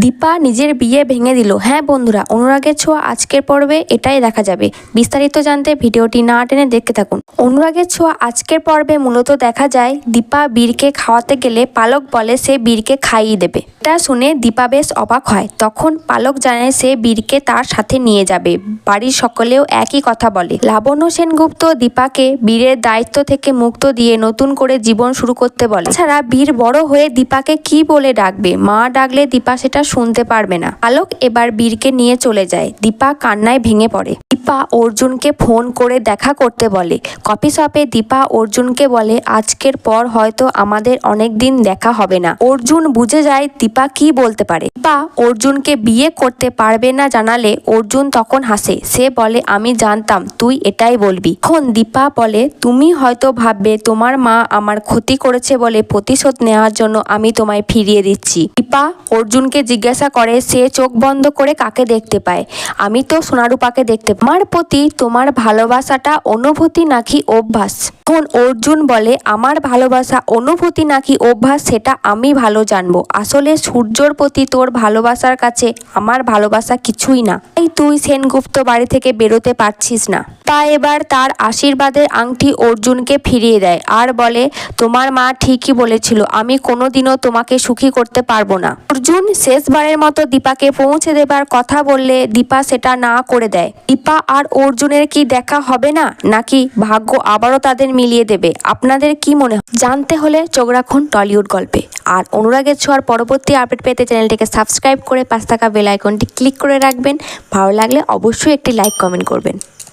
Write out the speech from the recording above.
দীপা নিজের বিয়ে ভেঙে দিল। হ্যাঁ বন্ধুরা, অনুরাগের ছোঁয়া আজকের পর্বে এটাই দেখা যাবে। বিস্তারিত জানতে ভিডিওটি না টেনে দেখতে থাকুন। অনুরাগের ছোঁয়া আজকের পর্বে মূলত দেখা যায়, দীপা বীরকে খাওয়াতে গেলে পালক বলে সে বীরকে খাইয়ে দেবে। এটা শুনে দীপা বেশ অবাক হয়। তখন পালক জানায় সে বীরকে তার সাথে নিয়ে যাবে। বাড়ির সকলেও একই কথা বলে। লাবণ্য সেনগুপ্ত দীপাকে বীরের দায়িত্ব থেকে মুক্ত দিয়ে নতুন করে জীবন শুরু করতে বলে। ছাড়া বীর বড় হয়ে দীপাকে কি বলে ডাকবে? মা ডাকলে দীপা সেটা শুনতে পারবে না। পালক এবার বীরকে নিয়ে চলে যায়। দীপা কান্নায় ভেঙে পড়ে। দীপা অর্জুনকে ফোন করে দেখা করতে বলে। কফি শপে দীপা অর্জুনকে বলে, আজকের পর হয়তো আমাদের অনেক দিন দেখা হবে না। অর্জুন বুঝে যায় দীপা কি বলতে পারে? দীপা অর্জুনকে বিয়ে করতে পারবে না জানালে অর্জুন তখন হাসে। সে বলে, আমি জানতাম, তুই এটাই বলবি। এখন দীপা বলে, তুমি হয়তো ভাববে, তোমার মা আমার ক্ষতি করেছে বলে প্রতিশোধ নেওয়ার জন্য আমি তোমায় ফিরিয়ে দিচ্ছি। দীপা অর্জুনকে জিজ্ঞাসা করে, সে চোখ বন্ধ করে কাকে দেখতে পায়? আমি তো সোনারূপাকে দেখতে। আমার প্রতি তোমার ভালোবাসাটা অনুভূতি নাকি অভ্যাস? এখন অর্জুন বলে, আমার ভালোবাসা অনুভূতি নাকি অভ্যাস, সেটা আমি ভালো জানব। আসলে সূর্যর প্রতি তোর ভালোবাসার কাছে আমার ভালোবাসা কিছুই না। তাই তুই সেনগুপ্ত বাড়ি থেকে বেরোতে পারছিস না। তা এবার তার আশীর্বাদের আংটি অর্জুনকে ফিরিয়ে দেয় আর বলে, তোমার মা ঠিকই বলেছিল, আমি কোনোদিনও তোমাকে সুখী করতে পারব না। অর্জুন শেষবারের মতো দীপাকে পৌঁছে দেবার কথা বললে দীপা সেটা না করে দেয়। দীপা আর অর্জুনের কি দেখা হবে না? নাকি ভাগ্য আবারও তাদের মিলিয়ে দেবে? আপনাদের কি মনে হয়? জানতে হলে চোখ রাখুন টলিউড গল্পে। আর অনুরাগের ছোঁয়ার পরবর্তী আপডেট পেতে চ্যানেলটিকে সাবস্ক্রাইব করে পাশ থাকা বেল আইকনটি ক্লিক করে রাখবেন। ভালো লাগলে অবশ্যই একটি লাইক, কমেন্ট করবেন।